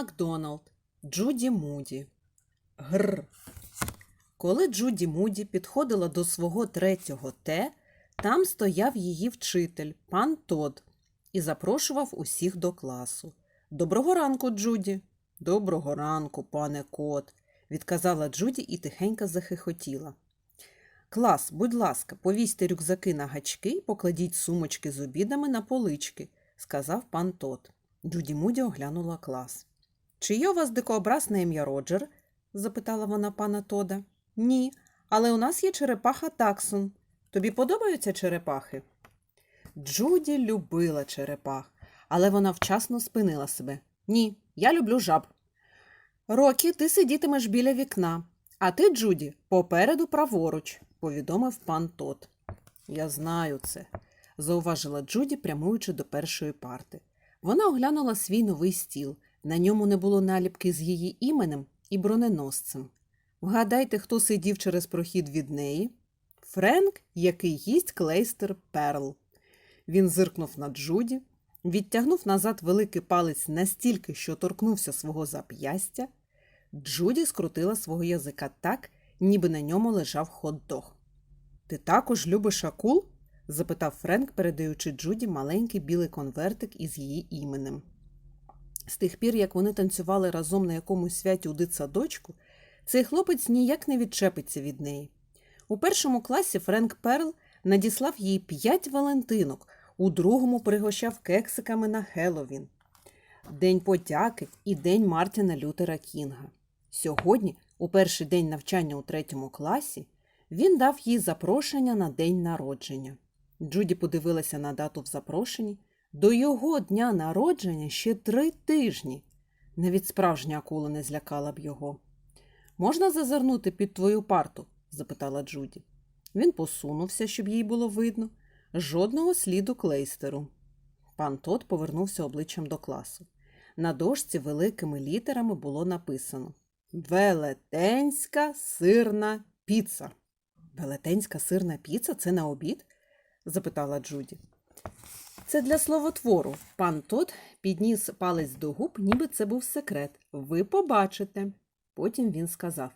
Макдоналд, Джуді Муді. Гр. Коли Джуді Муді підходила до свого третього Т, там стояв її вчитель, пан Тод, і запрошував усіх до класу. Доброго ранку, Джуді. Доброго ранку, пане кот, відказала Джуді і тихенько захихотіла. Клас, будь ласка, повісьте рюкзаки на гачки і покладіть сумочки з обідами на полички, сказав пан Тот. Джуді Муді оглянула клас. Чи є у вас дикообраз на ім'я Роджер? запитала вона пана Тода. Ні, але у нас є черепаха Таксон. Тобі подобаються черепахи? Джуді любила черепах, але вона вчасно спинила себе. Ні, я люблю жаб. Рокі, ти сидітимеш біля вікна, а ти, Джуді, попереду праворуч, повідомив пан Тот. Я знаю це, зауважила Джуді, прямуючи до першої парти. Вона оглянула свій новий стіл. На ньому не було наліпки з її іменем і броненосцем. Вгадайте, хто сидів через прохід від неї? Френк, який їсть клейстер Перл. Він зиркнув на Джуді, відтягнув назад великий палець настільки, що торкнувся свого зап'ястя. Джуді скрутила свого язика так, ніби на ньому лежав хот-дог. Ти також любиш акул? запитав Френк, передаючи Джуді маленький білий конвертик із її іменем. З тих пір, як вони танцювали разом на якомусь святі у дитсадочку, цей хлопець ніяк не відчепиться від неї. У першому класі Френк Перл надіслав їй п'ять валентинок, у другому пригощав кексиками на Хеллоуін. День подяки і День Мартіна Лютера Кінга. Сьогодні, у перший день навчання у третьому класі, він дав їй запрошення на день народження. Джуді подивилася на дату в запрошенні. До його дня народження ще три тижні. Навіть справжня акула не злякала б його. Можна зазирнути під твою парту? запитала Джуді. Він посунувся, щоб їй було видно. Жодного сліду клейстеру. Пан Тот повернувся обличчям до класу. На дошці великими літерами було написано Велетенська сирна піца. Велетенська сирна піца це на обід? запитала Джуді. Це для словотвору. Пан Тот підніс палець до губ, ніби це був секрет. Ви побачите. Потім він сказав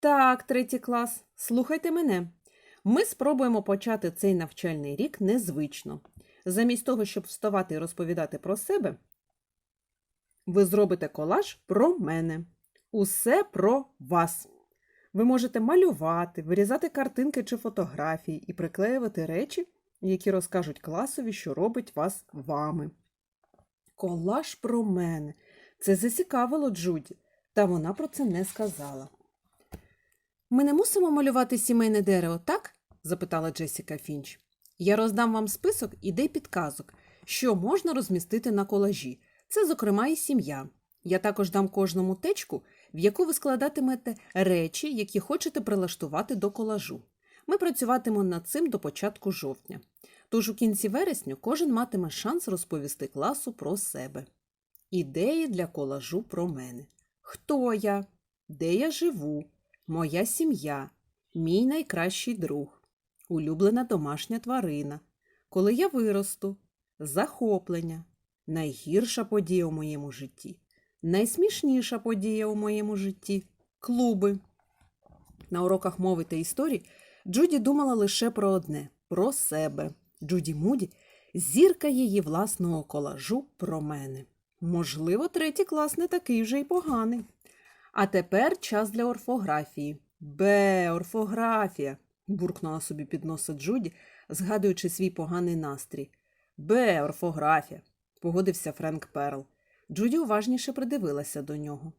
Так, третій клас, слухайте мене. Ми спробуємо почати цей навчальний рік незвично. Замість того, щоб вставати і розповідати про себе, ви зробите колаж про мене. Усе про вас. Ви можете малювати, вирізати картинки чи фотографії і приклеювати речі, які розкажуть класові, що робить вас вами. Колаж про мене. Це зацікавило Джуді, та вона про це не сказала. Ми не мусимо малювати сімейне дерево, так? запитала Джесіка Фінч. Я роздам вам список ідей підказок, що можна розмістити на колажі. Це, зокрема, і сім'я. Я також дам кожному течку, в яку ви складатимете речі, які хочете прилаштувати до колажу. Ми працюватимемо над цим до початку жовтня. Тож у кінці вересня кожен матиме шанс розповісти класу про себе. Ідеї для колажу про мене. Хто я? Де я живу? Моя сім'я, мій найкращий друг, улюблена домашня тварина. Коли я виросту, захоплення, найгірша подія у моєму житті, найсмішніша подія у моєму житті клуби. На уроках мови та історії Джуді думала лише про одне про себе. Джуді Муді зірка її власного колажу про мене. Можливо, третій клас не такий вже й поганий. А тепер час для орфографії. Бе, орфографія, буркнула собі під носа Джуді, згадуючи свій поганий настрій. Бе, орфографія, погодився Френк Перл. Джуді уважніше придивилася до нього.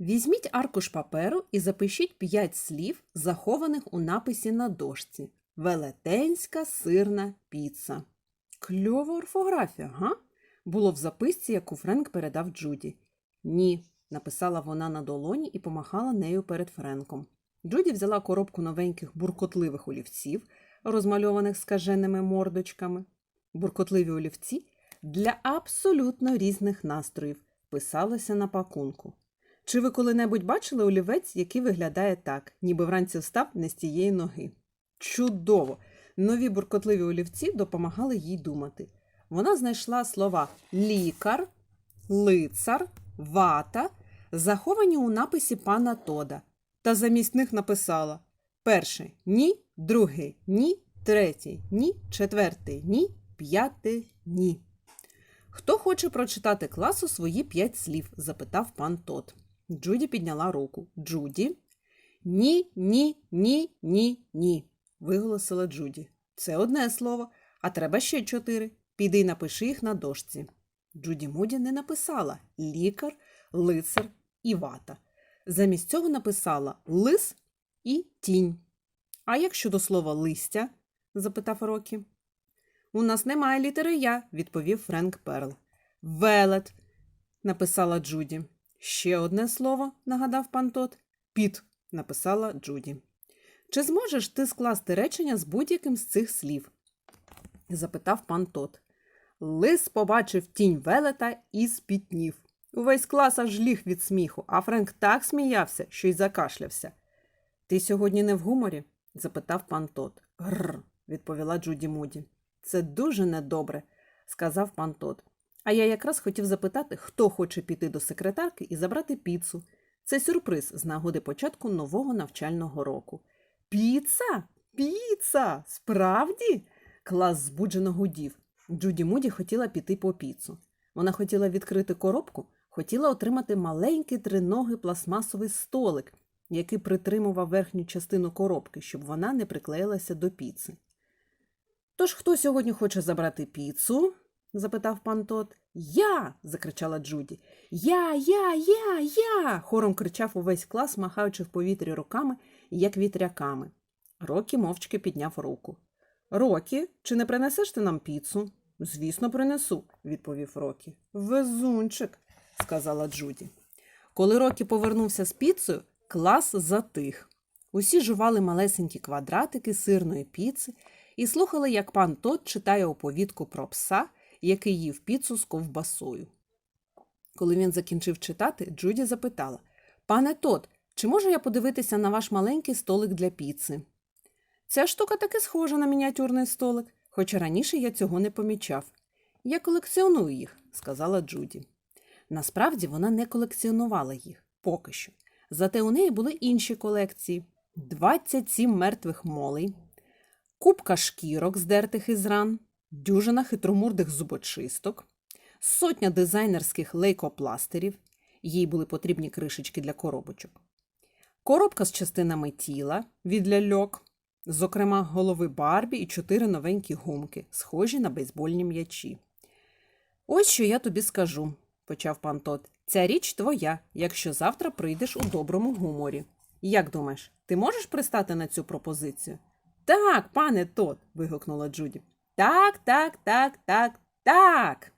Візьміть аркуш паперу і запишіть п'ять слів, захованих у написі на дошці. Велетенська сирна піца. Кльова орфографія, га? Було в записці, яку Френк передав Джуді. Ні, написала вона на долоні і помахала нею перед Френком. Джуді взяла коробку новеньких буркотливих олівців, розмальованих скаженими мордочками. Буркотливі олівці для абсолютно різних настроїв писалося на пакунку. Чи ви коли-небудь бачили олівець, який виглядає так, ніби вранці встав не з тієї ноги? Чудово! Нові буркотливі олівці допомагали їй думати. Вона знайшла слова лікар, лицар, вата заховані у написі пана Тода, та замість них написала перший ні, другий ні, третій ні, четвертий ні, п'ятий ні. Хто хоче прочитати класу свої п'ять слів? запитав пан Тод. Джуді підняла руку. Джуді. Ні, ні, ні, ні, ні. Виголосила Джуді. Це одне слово, а треба ще чотири. Піди напиши їх на дошці. Джуді Муді не написала лікар, лицар і вата. Замість цього написала лис і тінь. А як щодо слова листя? запитав Рокі. У нас немає літери Я, відповів Френк Перл. Велет, написала Джуді. Ще одне слово, нагадав пан Тот. Піт, написала Джуді. Чи зможеш ти скласти речення з будь-яким з цих слів? запитав пан Тот. Лис побачив тінь велета і спітнів. Увесь клас аж ліг від сміху, а Френк так сміявся, що й закашлявся. Ти сьогодні не в гуморі? запитав пан Тот. Грр, відповіла Джуді Муді. Це дуже недобре, сказав пан Тот. А я якраз хотів запитати, хто хоче піти до секретарки і забрати піцу. Це сюрприз з нагоди початку нового навчального року. Піца? Піца! Справді? Клас збуджено гудів. Джуді Муді хотіла піти по піцу. Вона хотіла відкрити коробку, хотіла отримати маленький триногий пластмасовий столик, який притримував верхню частину коробки, щоб вона не приклеїлася до піци. Тож хто сьогодні хоче забрати піцу? запитав пан Тот. Я. закричала Джуді. Я, я, я, я. хором кричав увесь клас, махаючи в повітрі руками, як вітряками. Рокі мовчки підняв руку. Рокі, чи не принесеш ти нам піцу? Звісно, принесу, відповів Рокі. Везунчик, сказала Джуді. Коли Рокі повернувся з піцею, клас затих. Усі жували малесенькі квадратики сирної піци і слухали, як пан Тот читає оповідку про пса, який їв піцу з ковбасою. Коли він закінчив читати, Джуді запитала Пане Тот, чи можу я подивитися на ваш маленький столик для піци? Ця штука таки схожа на мініатюрний столик, хоча раніше я цього не помічав. Я колекціоную їх, сказала Джуді. Насправді вона не колекціонувала їх поки що. Зате у неї були інші колекції: 27 мертвих молей, купка шкірок, здертих із ран, дюжина хитромурдих зубочисток, сотня дизайнерських лейкопластерів, їй були потрібні кришечки для коробочок, коробка з частинами тіла від ляльок, зокрема голови Барбі і чотири новенькі гумки, схожі на бейсбольні м'ячі. Ось що я тобі скажу, почав пан Тот. Ця річ твоя, якщо завтра прийдеш у доброму гуморі. Як думаєш, ти можеш пристати на цю пропозицію? Так, пане Тот. вигукнула Джуді. Так, так, так, так, так.